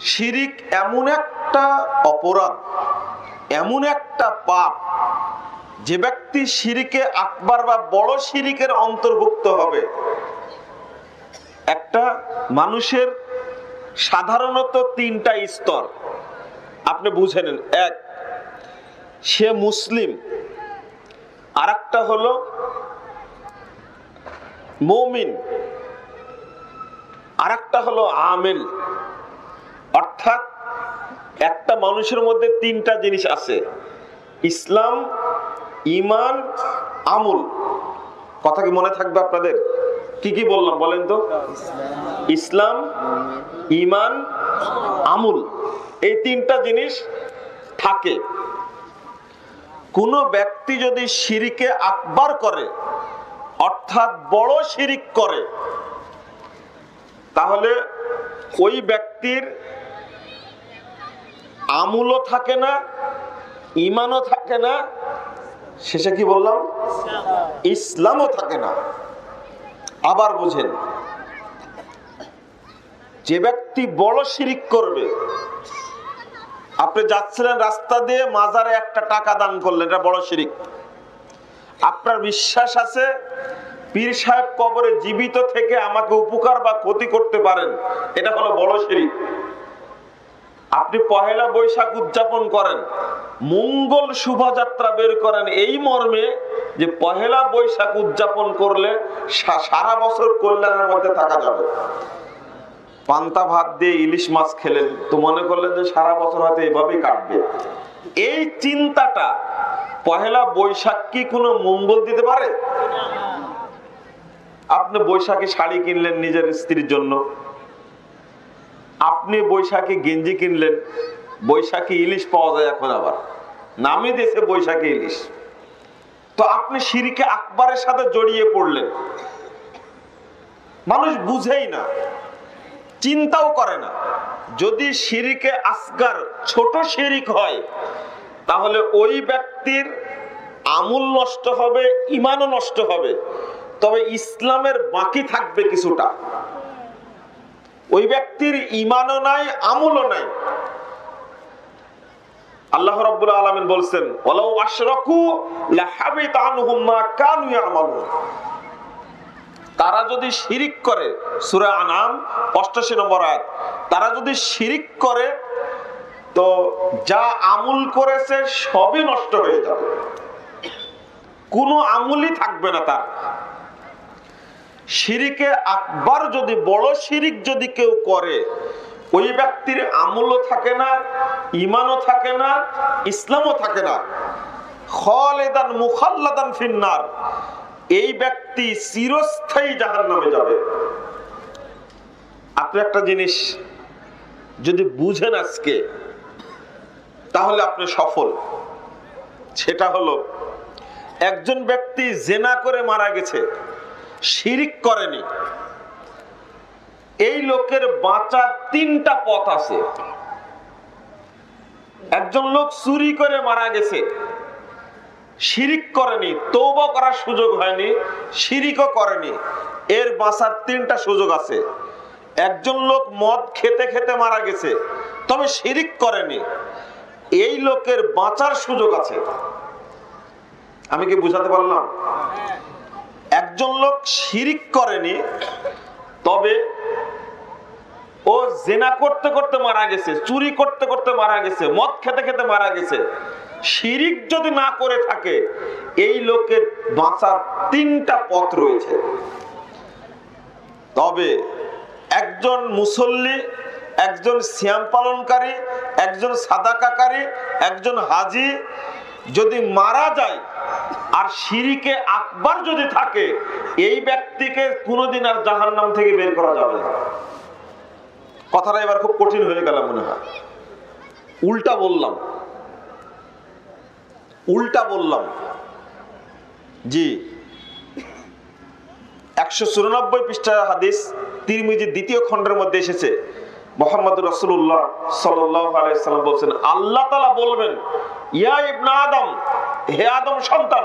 শিরিক এমন একটা অপরাধ, এমন একটা পাপ, যে ব্যক্তি শিরিকে আকবার বা বড় শিরিকের অন্তর্ভুক্ত হবে। একটা মানুষের সাধারণত তিনটা স্তর। আপনি বুঝে নেন, এক, সে মুসলিম আর একটা হলো মৌমিন আর একটা হলো আমেল। একটা মানুষের মধ্যে তিনটা জিনিস আছে। ইসলাম ইমান আমুল। কথা কি মনে থাকবে আপনাদের? কি কি বললাম বলেন তো? ইসলাম ইমান আমুল। এই তিনটা জিনিস থাকে। কোন ব্যক্তি যদি শিরিকে আকবার করে, অর্থাৎ বড় শিরিক করে, তাহলে ওই ব্যক্তির আমুলও থাকে না ইমানও থাকে না, শেষে কি বললাম? ইসলামও থাকে না। আবার বুঝেন, যে ব্যক্তি বড় শিরিক করবে, আপনি যাচ্ছিলেন রাস্তা দিয়ে, মাজারে একটা টাকা দান করলেন, এটা বড় শিরিক। আপনার বিশ্বাস আছে? পীর সাহেব কবরে জীবিত থেকে আমাকে উপকার বা ক্ষতি করতে পারেন, এটা হলো বড় শিরিক। আপনি পহেলা বৈশাখ উদযাপন করেন, মঙ্গল শোভাযাত্রা বের করেন এই মর্মে যে পহেলা বৈশাখ উদযাপন করলে সারা বছর কল্যাণের মধ্যে থাকা যাবে। পান্তা ভাত দিয়ে ইলিশ মাছ খেলেন, তো মনে করলেন যে সারা বছর হয়তো এইভাবেই কাটবে। এই চিন্তাটা পহেলা বৈশাখ কি কোনো মঙ্গল দিতে পারে? আপনি বৈশাখী শাড়ি কিনলেন নিজের স্ত্রীর জন্য। আপনি বৈশাখী গেঞ্জি কিনলেন, বৈশাখী ইলিশ পাওয়া যায় এখন আবার। নামে দিয়েছে বৈশাখী ইলিশ। তো আপনি সিঁড়িকে আকবরের সাথে জড়িয়ে পড়লেন। মানুষ বুঝেই না, চিন্তাও করে না। যদি শিরিকে আসগার ছোট শিরিক হয়, তাহলে ওই ব্যক্তির আমূল নষ্ট হবে, ইমানও নষ্ট হবে। তবে ইসলামের বাকি থাকবে কিছুটা। ওই ব্যক্তির ইমানও নাই, আমলও নাই। আল্লাহ রাব্বুল আলামিন বলছেন, ওয়ালাউ আশরাকু আনহুম মা কানু তারা যদি শিরিক করে, সূরা আনাম 88 নম্বর আয়াত, তারা যদি শিরিক করে, তো যা আমল করেছে সবই নষ্ট হয়ে যাবে। কোনো আমলই থাকবে না তার। শিরিকে আকবার যদি, বড় শিরিক যদি কেউ করে, ওই ব্যক্তির আমলও থাকে না ইমানও থাকে না, ইসলামও থাকে না। খলেদান মুখাল্লাদান ফিন্নার। এই ব্যক্তি চিরস্থায়ী জাহান নামে যাবে। আপনি একটা জিনিস যদি বুঝেন আজকে, তাহলে আপনি সফল। সেটা হলো, একজন ব্যক্তি জেনা করে মারা গেছে। শিরিক করেনি। এই লোকের বাঁচার তিনটা পথ আছে। একজন লোক চুরি করে মারা গেছে। শিরিক করেনি তৌবা করার সুযোগ হয়নি, শিরিকও করেনি। এর বাঁচার তিনটা সুযোগ আছে। একজন লোক মদ খেতে খেতে মারা গেছে, তবে শিরিক করেনি। এই লোকের বাঁচার সুযোগ আছে। আমি কি বুঝাতে পারলাম? একজন লোক শিরিক করেনি, তবে ও জেনা করতে করতে মারা গেছে, চুরি করতে করতে মারা গেছে, মদ খেতে খেতে মারা গেছে। শিরিক যদি না করে থাকে, এই লোকের বাঁচার তিনটা পথ রয়েছে। তবে একজন মুসল্লি, একজন শ্যাম পালনকারী, একজন সাদাকাকারী, একজন হাজি যদি মারা যায় আর শিরিকে আকবার যদি থাকে, এই ব্যক্তিকে কোনোদিন আর জাহান নাম থেকে বের করা যাবে না। কথাটা এবার খুব কঠিন হয়ে গেল মনে হয়। উল্টা বললাম। উল্টা বললাম। জি। একশো চুরানব্বই পৃষ্ঠা হাদিস তিরমিজি দ্বিতীয় খণ্ডের মধ্যে এসেছে। মোহাম্মদ রসুল্লাহ সাল্লাম বলছেন, আল্লাহ তালা বলবেন, ইয়া ইবনা আদম, হে আদম সন্তান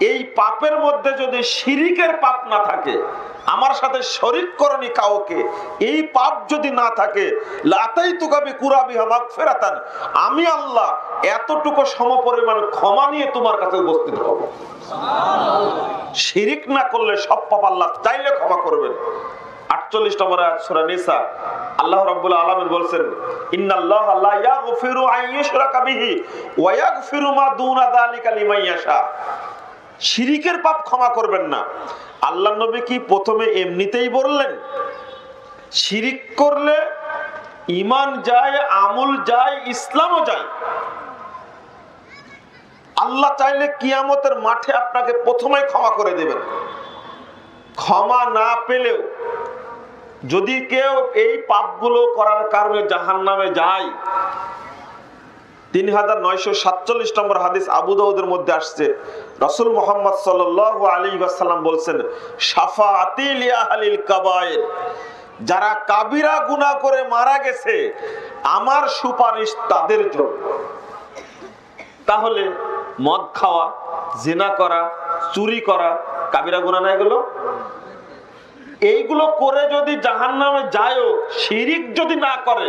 এই পাপের মধ্যে যদি শিরিকের পাপ না থাকে, আমার সাথে শরিক করনি কাউকে, এই পাপ যদি না থাকে, লাতাই তুকাবি কুরাবি হামাক ফেরাতান আমি আল্লাহ এতটুকু সমপরিমাণ ক্ষমা নিয়ে তোমার কাছে উপস্থিত হব। শিরিক না করলে সব পাপ আল্লাহ চাইলে ক্ষমা করবেন। আটচল্লিশ আল্লাহ শিরিকের পাপ ক্ষমা করবেন না। আল্লাহ নবী কি প্রথমে এমনিতেই বললেন, শিরিক করলে ইমান যায়, আমল যায়, ইসলামও যায়। আল্লাহ চাইলে কিয়ামতের মাঠে আপনাকে প্রথমে ক্ষমা করে দেবেন। ক্ষমা না পেলেও যদি কেউ এই পাপগুলো করার কারণে জাহান নামে যায় তিন হাজার নয়শো সাতচল্লিশ নম্বর হাদিস আবু দাউদের মধ্যে আসছে। যারা কাবিরা গুনাহ করে মারা গেছে, আমার সুপারিশ তাদের জন্য। তাহলে মদ খাওয়া, জেনা করা, চুরি করা, কাবিরা গুনাহ না এগুলো? এইগুলো করে যদি জাহান নামে যায়ও, শিরিক যদি না করে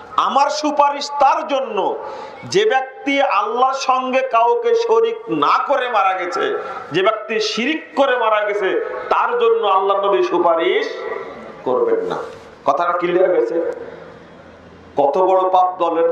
আমার সুপারিশ তার জন্য যে ব্যক্তি আল্লাহর সঙ্গে কাউকে শরিক না করে মারা গেছে, যে ব্যক্তি শিরিক করে মারা গেছে, তার জন্য আল্লাহ নবী সুপারিশ করবেন না। কথাটা ক্লিয়ার হয়েছে কত বড় পাপ বলেন